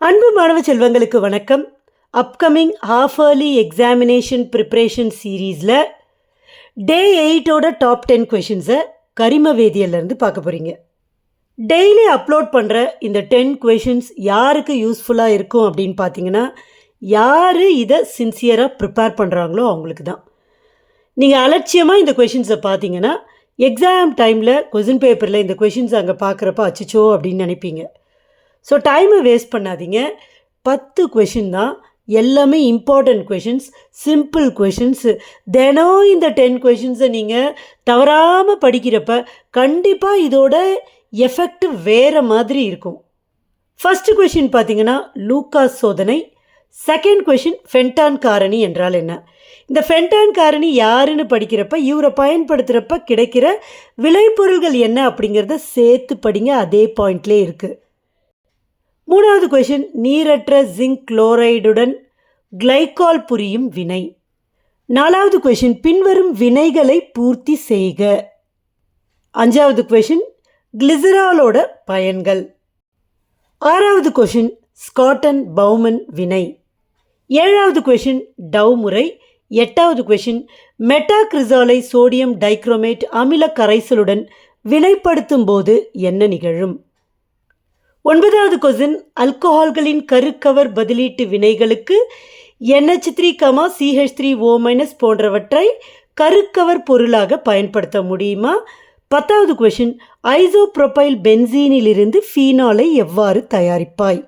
அன்பு மாணவ செல்வங்களுக்கு வணக்கம். Upcoming half early examination preparation சீரீஸில் டே எயிட்டோட டாப் டென் கொஷின்ஸை கரிம வேதியிலேருந்து பார்க்க போகிறீங்க டெய்லி அப்லோட் பண்ணுற இந்த டென் கொஷின்ஸ் யாருக்கு யூஸ்ஃபுல்லாக இருக்கும் அப்படின்னு பார்த்தீங்கன்னா யார் இதை சின்சியராக ப்ரிப்பேர் பண்ணுறாங்களோ அவங்களுக்கு தான். நீங்கள் அலட்சியமாக இந்த கொஷின்ஸை பார்த்தீங்கன்னா எக்ஸாம் டைமில் கொஷின் பேப்பரில் இந்த கொஷின்ஸ் அங்கே பார்க்குறப்ப அச்சிச்சோ அப்படின்னு நினைப்பீங்க. ஸோ டைமை வேஸ்ட் பண்ணாதீங்க. பத்து கொஷின் தான். எல்லாமே இம்பார்ட்டண்ட் கொஷின்ஸ் சிம்பிள் கொஷின்ஸு தினம் இந்த டென் கொஷின்ஸை நீங்கள் தவறாமல் படிக்கிறப்ப கண்டிப்பாக இதோட எஃபெக்ட் வேறு மாதிரி இருக்கும். ஃபஸ்ட்டு கொஷின் பார்த்தீங்கன்னா லூக்காஸ் சோதனை. செகண்ட் கொஷின் ஃபென்டான் காரணி என்றால் என்ன? இந்த ஃபென்டான் காரணி யாருன்னு படிக்கிறப்ப இவரை பயன்படுத்துகிறப்ப கிடைக்கிற விளைபொருள்கள் என்ன அப்படிங்கிறத சேர்த்து படிங்க. அதே பாயிண்ட்லேயே இருக்குது மூணாவது கொஷின் நீரற்ற ஜிங்க் குளோரைடுடன் கிளைகால் புரியும் வினை. நாலாவது கொஷின் பின்வரும் வினைகளை பூர்த்தி செய்க. அஞ்சாவது கொஷின் கிளிசராலோட பயன்கள். ஆறாவது கொஷின் ஸ்காட்டன் பவுமன் வினை. ஏழாவது கொஷின் டவ் முறை. எட்டாவது கொஷின் மெட்டாக்ரிசாலை சோடியம் டைக்ரோமேட் அமில கரைசலுடன் வினைப்படுத்தும் போது என்ன நிகழும்? ஒன்பதாவது கொஸ்டின் அல்கோஹால்களின் கருக்கவர் பதிலீட்டு வினைகளுக்கு NH three comma CH three O minus போன்றவற்றை கருக்கவர் பொருளாக பயன்படுத்த முடியுமா? பத்தாவது கொஷின் ஐசோப்ரோபைல் பென்சீனிலிருந்து ஃபீனாலை எவ்வாறு தயாரிப்பாய்?